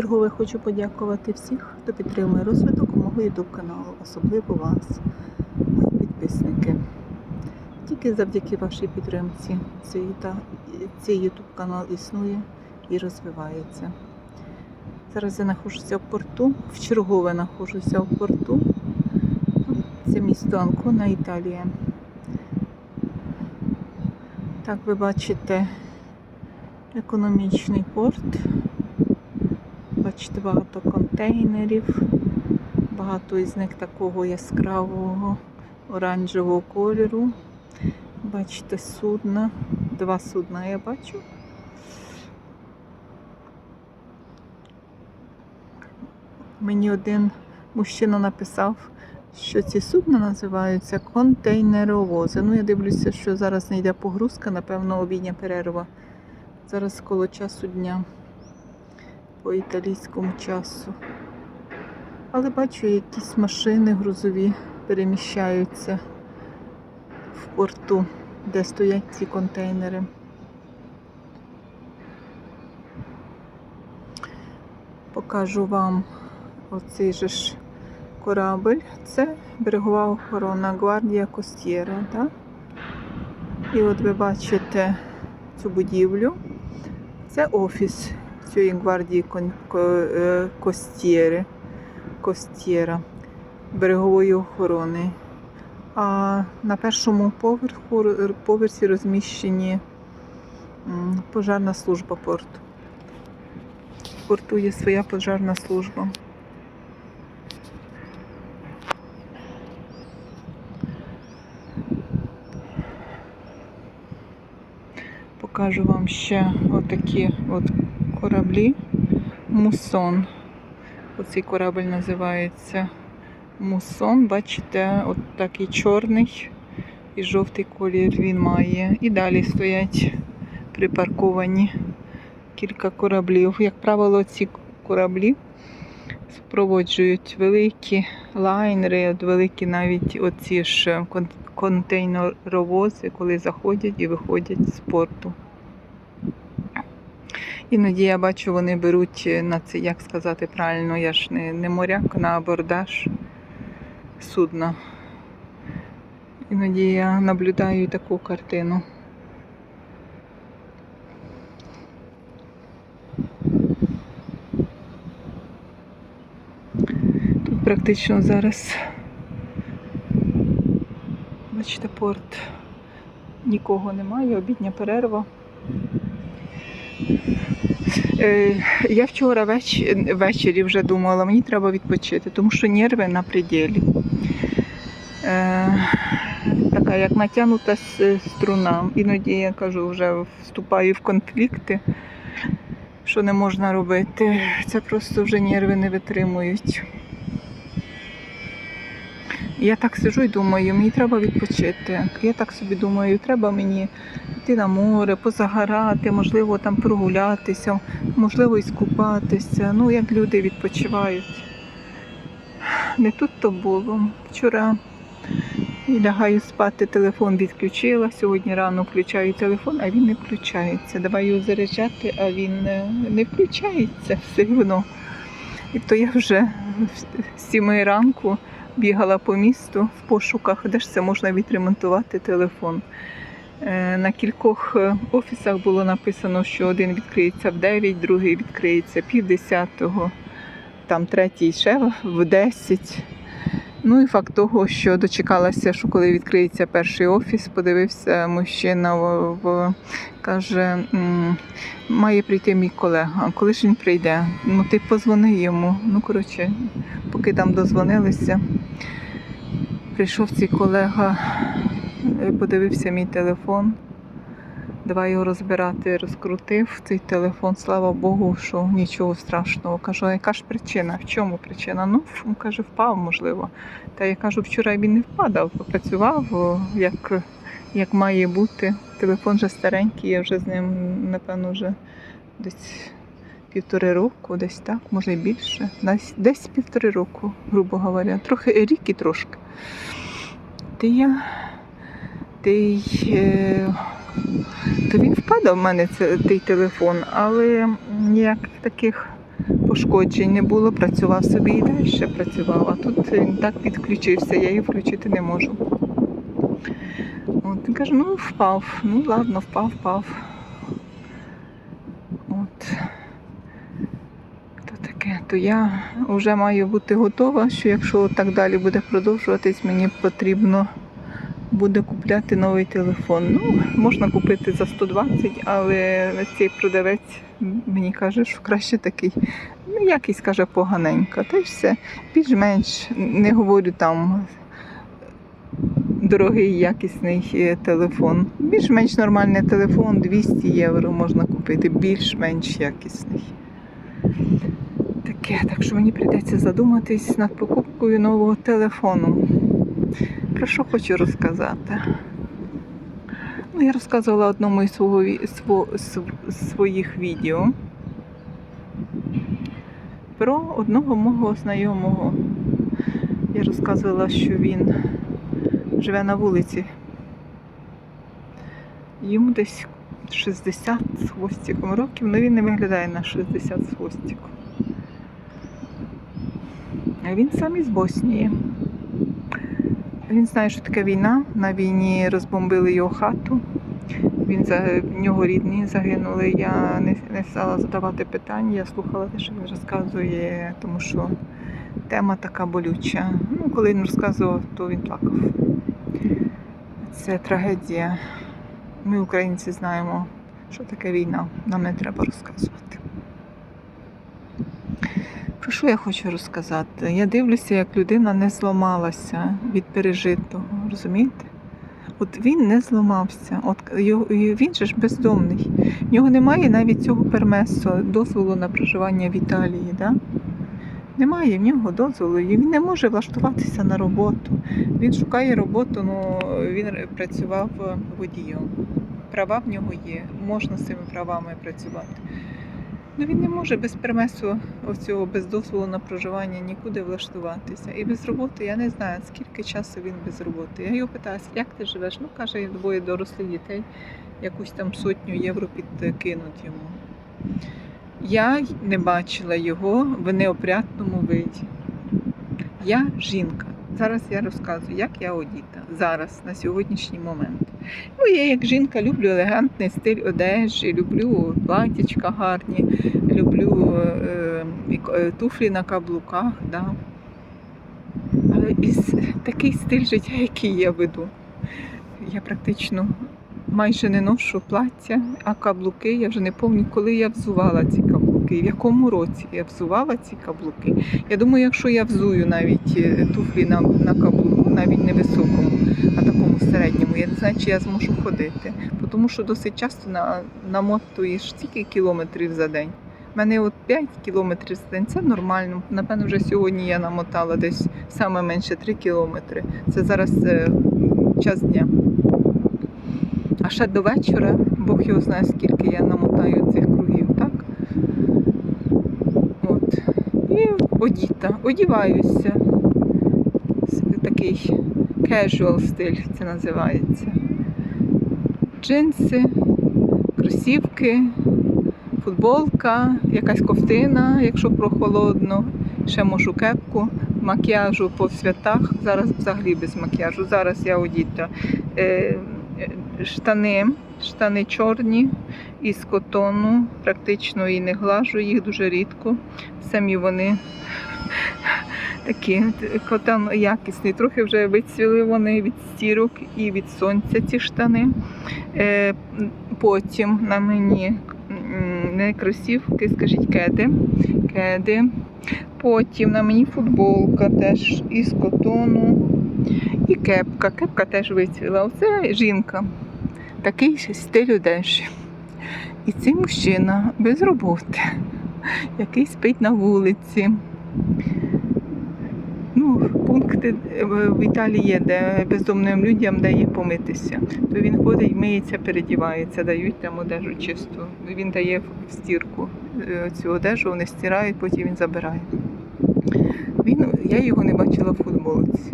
Чергове хочу подякувати всіх, хто підтримує розвиток мого YouTube каналу, особливо вас, мої підписники. Тільки завдяки вашій підтримці цей, YouTube канал існує і розвивається. Зараз я знаходжуся в порту, вчергове знаходжуся в порту. Це місто Анкона, Італія. Так ви бачите економічний порт. Бачите, багато контейнерів, багато із них такого яскравого оранжевого кольору. Бачите, судна, два судна я бачу. Мені один мужчина написав, що ці судна називаються контейнеровози. Ну, я дивлюся, що зараз не йде погрузка, напевно, обідня перерва. Зараз коло часу дня по італійському часу. Але бачу, якісь машини грузові переміщаються в порту, де стоять ці контейнери. Покажу вам оцей же ж корабль. Це берегова охорона Гвардія Костєра. Да? І от ви бачите цю будівлю. Це офіс цієї гвардії е, Костєри, Костєра, берегової охорони. А на першому поверху, поверсі розміщені м, пожарна служба порту. В порту є своя пожарна служба. Покажу вам ще отакі от кораблі. Мусон. Оцей корабль називається Мусон. Бачите, от такий чорний і жовтий колір він має. І далі стоять припарковані кілька кораблів. Як правило, ці кораблі супроводжують великі лайнери, от великі навіть оці ж контейнеровози, коли заходять і виходять з порту. Іноді я бачу, вони беруть на це, як сказати правильно, я ж не, не моряк, на абордаж судна. Іноді я наблюдаю таку картину. Тут практично зараз, бачите, порт нікого немає, обідня перерва. Е, Я вчора веч... ввечері вже думала, мені треба відпочити, тому що нерви на пределі. Е, така як натягнута струна. Іноді я кажу, вже вступаю в конфлікти, що не можна робити. Це просто вже нерви не витримують. Я так сижу і думаю, мені треба відпочити. Я так собі думаю, треба мені піти на море, позагорати, можливо, там прогулятися, можливо, і скупатися. Ну, як люди відпочивають. Не тут то було. Вчора лягаю спати, телефон відключила. Сьогодні рано включаю телефон, а він не включається. Давай його заряджати, а він не, не включається все одно. І то я вже з 7 ранку бігала по місту в пошуках, де ж це можна відремонтувати телефон. Е, На кількох е, офісах було написано, що один відкриється в 9, другий відкриється пів десятого, там третій ще в 10. Ну і факт того, що дочекалася, що коли відкриється перший офіс, подивився мужчина в, каже, має прийти мій колега. Коли ж він прийде? Ну ти позвони йому. Ну, коротше, поки там дозвонилися, прийшов цей колега, подивився мій телефон. Давай його розбирати, розкрутив цей телефон, слава Богу, що нічого страшного. Кажу, а яка ж причина? В чому причина? Ну, каже, впав, можливо. Та я кажу, вчора він не впадав, попрацював, як, як має бути. Телефон вже старенький, я вже з ним, напевно, вже десь півтори року, десь так, може і більше. Десь, десь півтори року, грубо говоря. Трохи рік і трошки. Ти я. Ти, е, то він впадав в мене це, той телефон, але ніяких таких пошкоджень не було, працював собі і далі ще працював. А тут він так підключився, я її включити не можу. От, він каже, ну впав. Ну ладно, впав, впав. От. То таке, то я вже маю бути готова, що якщо так далі буде продовжуватись, мені потрібно буде купляти новий телефон. Ну, можна купити за 120, але цей продавець мені каже, що краще такий. Ну, якийсь каже поганенько. Та й все. Більш-менш не говорю там дорогий якісний е, телефон. Більш-менш нормальний телефон 200 євро можна купити, більш-менш якісний. Таке, так що мені прийдеться задуматись над покупкою нового телефону. Про що хочу розказати? Ну, я розказувала одному із свого, сво, своїх відео про одного мого знайомого. Я розказувала, що він живе на вулиці. Йому десь 60 з хвостиком років, але він не виглядає на 60 з хвостиком. А він сам із Боснії. Він знає, що таке війна. На війні розбомбили його хату. Він в нього рідні загинули. Я не, не стала задавати питань. Я слухала те, що він розказує, тому що тема така болюча. Ну, коли він розказував, то він плакав. Це трагедія. Ми, українці, знаємо, що таке війна. Нам не треба розказувати. Що я хочу розказати? Я дивлюся, як людина не зламалася від пережитого, розумієте? От він не зламався. От він же ж бездомний. В нього немає навіть цього пермесу, дозволу на проживання в Італії. Да? Немає в нього дозволу, і він не може влаштуватися на роботу. Він шукає роботу, ну він працював водієм. Права в нього є, можна з цими правами працювати. Ну він не може без пермесу оцього без дозволу на проживання нікуди влаштуватися. І без роботи я не знаю, скільки часу він без роботи. Я його питаю, як ти живеш? Ну каже, двоє дорослих дітей, якусь там сотню євро підкинуть йому. Я не бачила його в неопрятному виді. Я жінка. Зараз я розказую, як я одіта зараз, на сьогоднішній момент. Ну, я як жінка люблю елегантний стиль одежі, люблю платічка гарні, люблю е, е, туфлі на каблуках. Да. Але із такий стиль життя, який я веду. Я практично майже не ношу плаття, а каблуки я вже не пам'ятаю, коли я взувала ці каблуки, в якому році я взувала ці каблуки. Я думаю, якщо я взую навіть е, туфлі на, на каблуку, навіть не високому, а такому середньому, я не знаю, чи я зможу ходити. Тому що досить часто на, намотуєш стільки кілометрів за день. У мене от 5 кілометрів за день це нормально. Напевно, вже сьогодні я намотала десь саме менше 3 кілометри. Це зараз е, час дня. А ще до вечора, Бог його знає, скільки я намотаю цих кругів, так? От. І одіта, одіваюся. Такий casual стиль це називається. Джинси, кросівки, футболка, якась ковтина, якщо прохолодно, ще можу кепку, макіяжу по святах. Зараз взагалі без макіяжу. Зараз я одіта. Е, штани, штани чорні із котону, практично і не глажу їх дуже рідко. Самі вони такі котон якісний. Трохи вже вицвіли вони від стірок і від сонця ці штани. Е, Потім на мені не кросівки, скажіть кеди. кеди. Потім на мені футболка теж із котону. І кепка. Кепка теж вицвіла. Оце жінка. Такий стиль одежі. І цей мужчина без роботи, який спить на вулиці. Ну, пункти е, в Італії є, де бездомним людям дає помитися. То він ходить, миється, передівається, дають там одежу чисту. Він дає в стірку е, цю одежу, вони стирають, потім він забирає. Він, я його не бачила в футболці.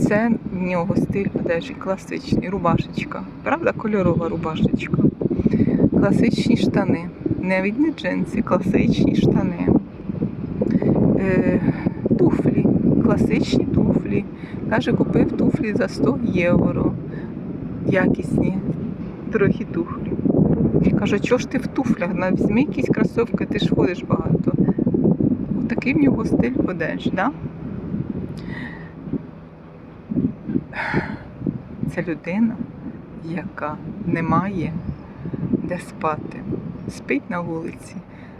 Це в нього стиль одежі класичний, рубашечка. Правда, кольорова рубашечка. Класичні штани. Навіть не джинси, класичні штани. е, туфлі, класичні туфлі. Каже, купив туфлі за 100 євро. Якісні, дорогі туфлі. Кажу, чого ж ти в туфлях? Візьми якісь кросовки, ти ж ходиш багато. Такий в нього стиль одежі, да? Це людина, яка не має де спати. Спить на вулиці,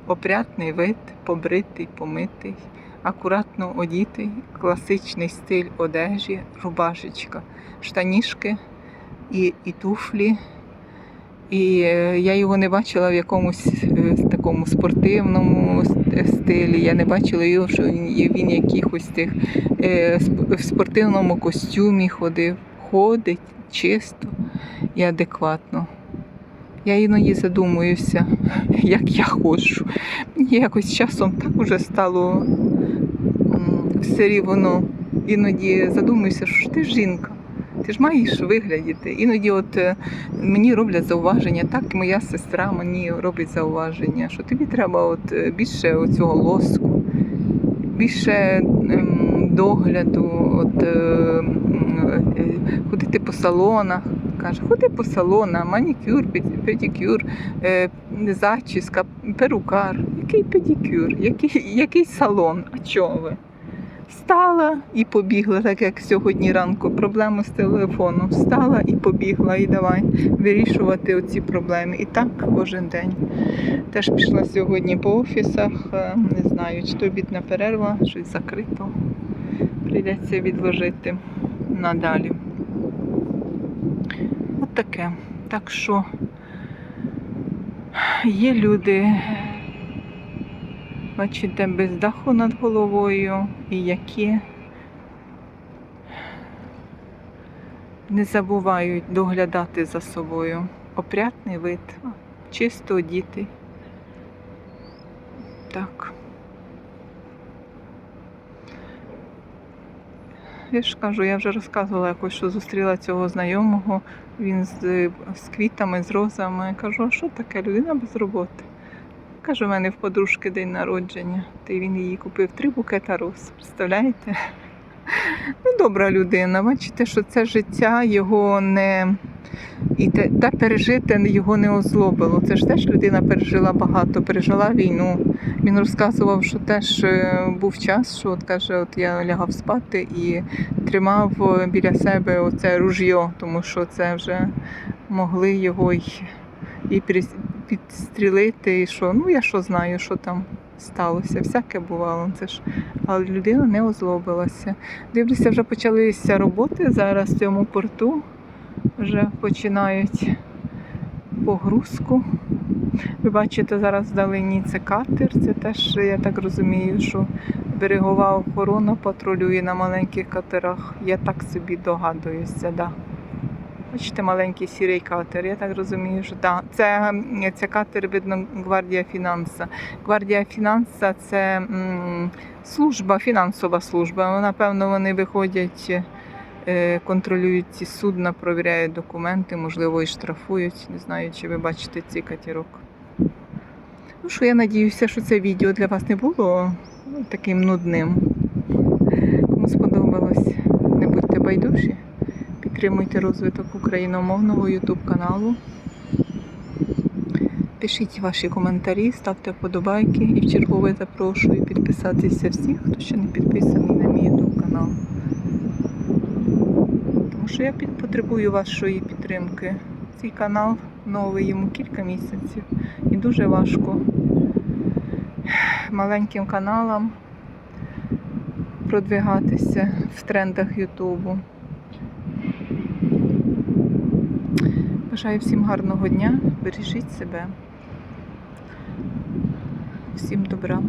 опрятний вид, побритий, помитий, акуратно одітий, класичний стиль одежі, рубашечка, штанішки і, і туфлі. І е, я його не бачила в якомусь е, такому спортивному стилі. Я не бачила його, що він, якихось тих е, в спортивному костюмі ходив. Ходить чисто і адекватно. Я іноді задумуюся, як я ходжу. Якось часом так уже стало все рівно. Іноді задумуюся, що ти жінка. Ти ж маєш виглядіти. Іноді от е, мені роблять зауваження, так і моя сестра мені робить зауваження, що тобі треба от е, більше оцього лоску, більше ем, догляду, от, е, ходити по салонах. Каже, ходи по салонах, манікюр, пед- педикюр, зачіска, перукар. Який педикюр, який, який салон? А чого ви? Встала і побігла, так як сьогодні ранку. Проблеми з телефоном. Встала і побігла, і давай вирішувати оці проблеми. І так кожен день. Теж пішла сьогодні по офісах. е, Не знаю, чи то обідна перерва, щось закрито. Прийдеться відложити надалі. От таке. Так що є люди, бачите, без даху над головою, і які не забувають доглядати за собою. Опрятний вид, чисто одітий. Так. Я ж кажу, я вже розказувала якось, що зустріла цього знайомого. Він з, з квітами, з розами. Я кажу, а що таке людина без роботи? Каже, у мене в подружки день народження. Та й він їй купив три букета роз. Представляєте? Ну, добра людина. Бачите, що це життя його не. І те, те пережите його не озлобило. Це ж теж людина пережила багато, пережила війну. Він розказував, що теж е, був час, що от каже, от я лягав спати і тримав е, біля себе оце ружьо, тому що це вже могли його й, і підстрілити, і що, ну я що знаю, що там сталося. Всяке бувало. Це ж, але людина не озлобилася. Дивлюся, вже почалися роботи зараз в цьому порту. Вже починають погрузку. Ви бачите, зараз вдалині це катер. Це теж, я так розумію, що берегова охорона патрулює на маленьких катерах. Я так собі догадуюся, да. Бачите, маленький сірий катер. Я так розумію, що да. це, це катер, видно, гвардія фінанса. Гвардія фінанса це м, служба, фінансова служба. Напевно, вони виходять, е, контролюють ці судна, провіряють документи, можливо, і штрафують. Не знаю, чи ви бачите цей катерок. Ну що, я надіюся, що це відео для вас не було ну, таким нудним. Кому сподобалось, не будьте байдужі. Підтримуйте розвиток україномовного YouTube каналу. Пишіть ваші коментарі, ставте вподобайки і в чергове запрошую підписатися всіх, хто ще не підписаний на мій YouTube канал. Тому що я потребую вашої підтримки. Цей канал новий, йому кілька місяців. І дуже важко маленьким каналам продвигатися в трендах Ютубу. Бажаю всім гарного дня, бережіть себе. Всім добра.